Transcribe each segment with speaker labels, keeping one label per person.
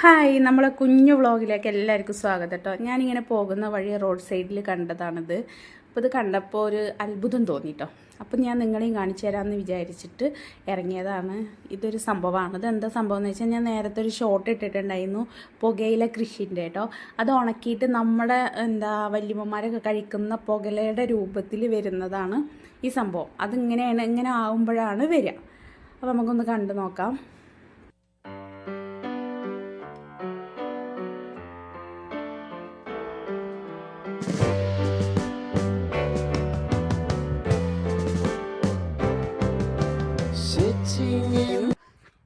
Speaker 1: Hi നമ്മളെ കുഞ്ഞു വ്ളോഗിലേക്ക് എല്ലാവർക്കും സ്വാഗതം കേട്ടോ. ഞാനിങ്ങനെ പോകുന്ന വഴി റോഡ് സൈഡിൽ കണ്ടതാണിത്. അപ്പോൾ ഇത് കണ്ടപ്പോൾ ഒരു അത്ഭുതം തോന്നി കേട്ടോ. അപ്പോൾ ഞാൻ നിങ്ങളെയും കാണിച്ചു തരാമെന്ന് വിചാരിച്ചിട്ട് ഇറങ്ങിയതാണ്. ഇതൊരു സംഭവമാണ്. ഇത് എന്താ സംഭവം എന്ന് വെച്ചാൽ ഞാൻ നേരത്തെ ഒരു ഷോട്ട് ഇട്ടിട്ടുണ്ടായിരുന്നു. പുകയില കൃഷിന്റെ കേട്ടോ. അത് ഉണക്കിയിട്ട് നമ്മുടെ എന്താ വല്യമ്മമാരൊക്കെ കഴിക്കുന്ന പുകലയുടെ രൂപത്തിൽ വരുന്നതാണ് ഈ സംഭവം. അതിങ്ങനെയാണ് ഇങ്ങനെ ആകുമ്പോഴാണ് വരിക. അപ്പോൾ നമുക്കൊന്ന് കണ്ടു നോക്കാം.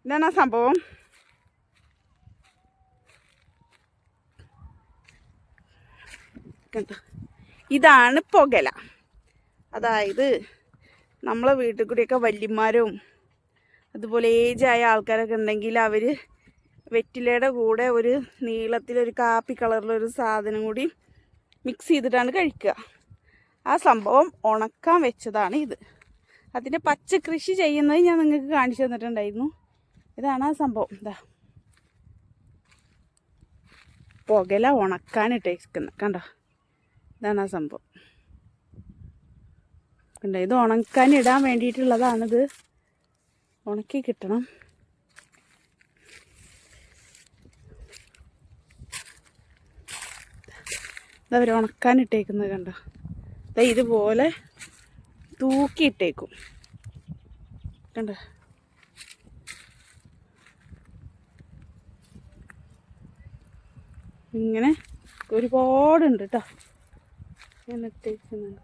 Speaker 1: ഇതാണ് ആ സംഭവം ഇതാണ് പുകല. അതായത് നമ്മളെ വീട്ടിൽ കൂടിയൊക്കെ വല്യന്മാരും അതുപോലെ ഏജായ ആൾക്കാരൊക്കെ ഉണ്ടെങ്കിൽ അവർ വെറ്റിലയുടെ കൂടെ ഒരു നീളത്തിലൊരു കാപ്പി കളറിലൊരു സാധനം കൂടി മിക്സ് ചെയ്തിട്ടാണ് കഴിക്കുക. ആ സംഭവം ഉണക്കാൻ വെച്ചതാണ് ഇത്. അതിന്റെ പച്ച കൃഷി ചെയ്യുന്നത് ഞാൻ നിങ്ങൾക്ക് കാണിച്ചു തന്നിട്ടുണ്ടായിരുന്നു. ഇതാണ് ആ സംഭവം. ഇതാ പുകല ഉണക്കാനിട്ടേക്കുന്നത് കണ്ടോ? ഇതാണ് ആ സംഭവം. കണ്ടോ? ഇത് ഉണക്കാൻ ഇടാൻ വേണ്ടിയിട്ടുള്ളതാണിത്. ഉണക്കി കിട്ടണം. ഇതവർ ഉണക്കാനിട്ടേക്കുന്നത് കണ്ടോ? ദാ ഇതുപോലെ തൂക്കിയിട്ടേക്കും. കണ്ടോ? ഇങ്ങനെ ഒരുപാടുണ്ട് കേട്ടോ ഞാൻ ഇട്ടേക്കുന്നുണ്ട്.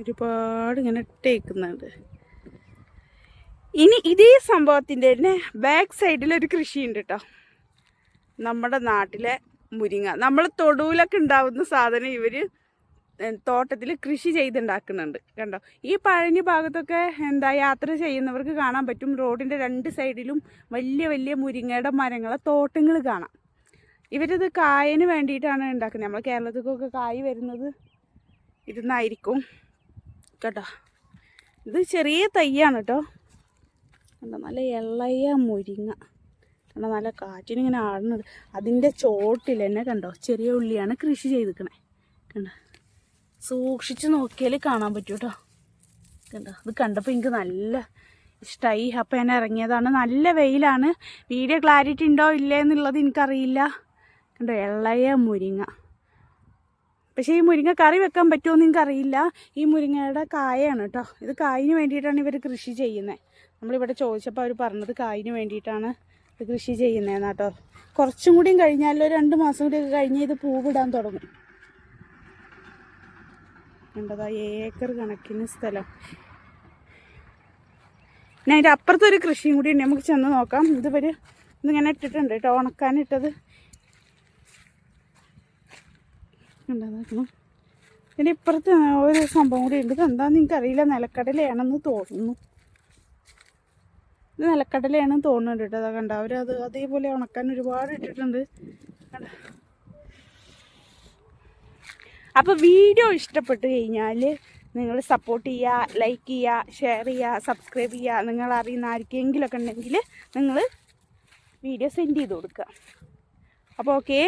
Speaker 1: ഒരുപാട് ഇങ്ങനെ ഇട്ടേക്കുന്നുണ്ട്. ഇനി ഇതേ സംഭവത്തിന്റെ തന്നെ ബാക്ക് സൈഡിൽ ഒരു കൃഷിയുണ്ട് കേട്ടോ നമ്മുടെ നാട്ടിലെ മുരിങ്ങ. നമ്മൾ തൊടുവിലൊക്കെ ഉണ്ടാവുന്ന സാധനം ഇവർ തോട്ടത്തിൽ കൃഷി ചെയ്തുണ്ടാക്കുന്നുണ്ട്. കണ്ടോ? ഈ പഴഞ്ഞ ഭാഗത്തൊക്കെ എന്താ യാത്ര ചെയ്യുന്നവർക്ക് കാണാൻ പറ്റും. റോഡിന്റെ രണ്ട് സൈഡിലും വലിയ വലിയ മുരിങ്ങയുടെ മരങ്ങളെ തോട്ടങ്ങൾ കാണാം. ഇവരിത് കായന് വേണ്ടിയിട്ടാണ് ഉണ്ടാക്കുന്നത്. നമ്മൾ കേരളത്തിലേക്കൊക്കെ കായ് വരുന്നത് ഇരുന്നായിരിക്കും കേട്ടോ ഇത് ചെറിയ തയ്യാണ് കേട്ടോ കണ്ടോ നല്ല ഇളയ മുരിങ്ങ. കണ്ടോ നല്ല കാറ്റിനിങ്ങനെ ആടുന്നത്. അതിന്റെ ചോട്ടിൽ തന്നെ കണ്ടോ? ചെറിയ ഉള്ളിയാണ് കൃഷി ചെയ്തിക്കണേ. കണ്ടോ? സൂക്ഷിച്ച് നോക്കിയാൽ കാണാൻ പറ്റൂ കേട്ടോ കണ്ടോ? ഇത് കണ്ടപ്പോൾ എനിക്ക് നല്ല ഇഷ്ടമായി അപ്പോൾ ഞാൻ ഇറങ്ങിയതാണ്. നല്ല വെയിലാണ്. വീഡിയോ ക്ലാരിറ്റി ഉണ്ടോ ഇല്ലേ എന്നുള്ളത് എനിക്കറിയില്ല. കണ്ടോ? ഇളയ മുരിങ്ങ. പക്ഷേ ഈ മുരിങ്ങ കറി വെക്കാൻ പറ്റുമോ എന്ന് എനിക്കറിയില്ല. ഈ മുരിങ്ങയുടെ കായയാണ് കേട്ടോ ഇത് കായിന് വേണ്ടിയിട്ടാണ് ഇവർ കൃഷി ചെയ്യുന്നത്. നമ്മളിവിടെ ചോദിച്ചപ്പോൾ അവർ പറഞ്ഞത് കായിന് വേണ്ടിയിട്ടാണ് ഇത് കൃഷി ചെയ്യുന്നതെന്ന് കേട്ടോ. കുറച്ചും കൂടിയും കഴിഞ്ഞാൽ ഒരു രണ്ട് മാസം കൂടിയൊക്കെ കഴിഞ്ഞ് ഇത് പൂവിടാൻ തുടങ്ങും. കണ്ടതാ ഏക്കർ കണക്കിന് സ്ഥലം. പിന്നെ അതിന്റെ അപ്പുറത്തൊരു കൃഷിയും കൂടി ഉണ്ട്. നമുക്ക് ചെന്ന് നോക്കാം. ഇതുവരെ ഇതിങ്ങനെ ഇട്ടിട്ടുണ്ട് കേട്ടോ ഉണക്കാനിട്ടത് ഇതിന്റെ ഇപ്പുറത്ത് ഒരു സംഭവം കൂടി ഉണ്ട്. ഇതെന്താണെന്ന് എനിക്കറിയില്ല നിലക്കടലയാണെന്ന് തോന്നുന്നു. ഇത് നിലക്കടലയാണെന്ന് തോന്നുന്നുണ്ട് കേട്ടോ. അതാ കണ്ട അവരത് അതേപോലെ ഉണക്കാൻ ഒരുപാട് ഇട്ടിട്ടുണ്ട്. അപ്പോൾ വീഡിയോ ഇഷ്ടപ്പെട്ട് കഴിഞ്ഞാൽ നിങ്ങൾ സപ്പോർട്ട് ചെയ്യുക ലൈക്ക് ചെയ്യുക ഷെയർ ചെയ്യുക സബ്സ്ക്രൈബ് ചെയ്യുക നിങ്ങൾ അറിയുന്ന ആർക്കെങ്കിലൊക്കെ ഉണ്ടെങ്കിൽ നിങ്ങൾ വീഡിയോ സെൻഡ് ചെയ്ത് കൊടുക്കുക. അപ്പോൾ ഓക്കേ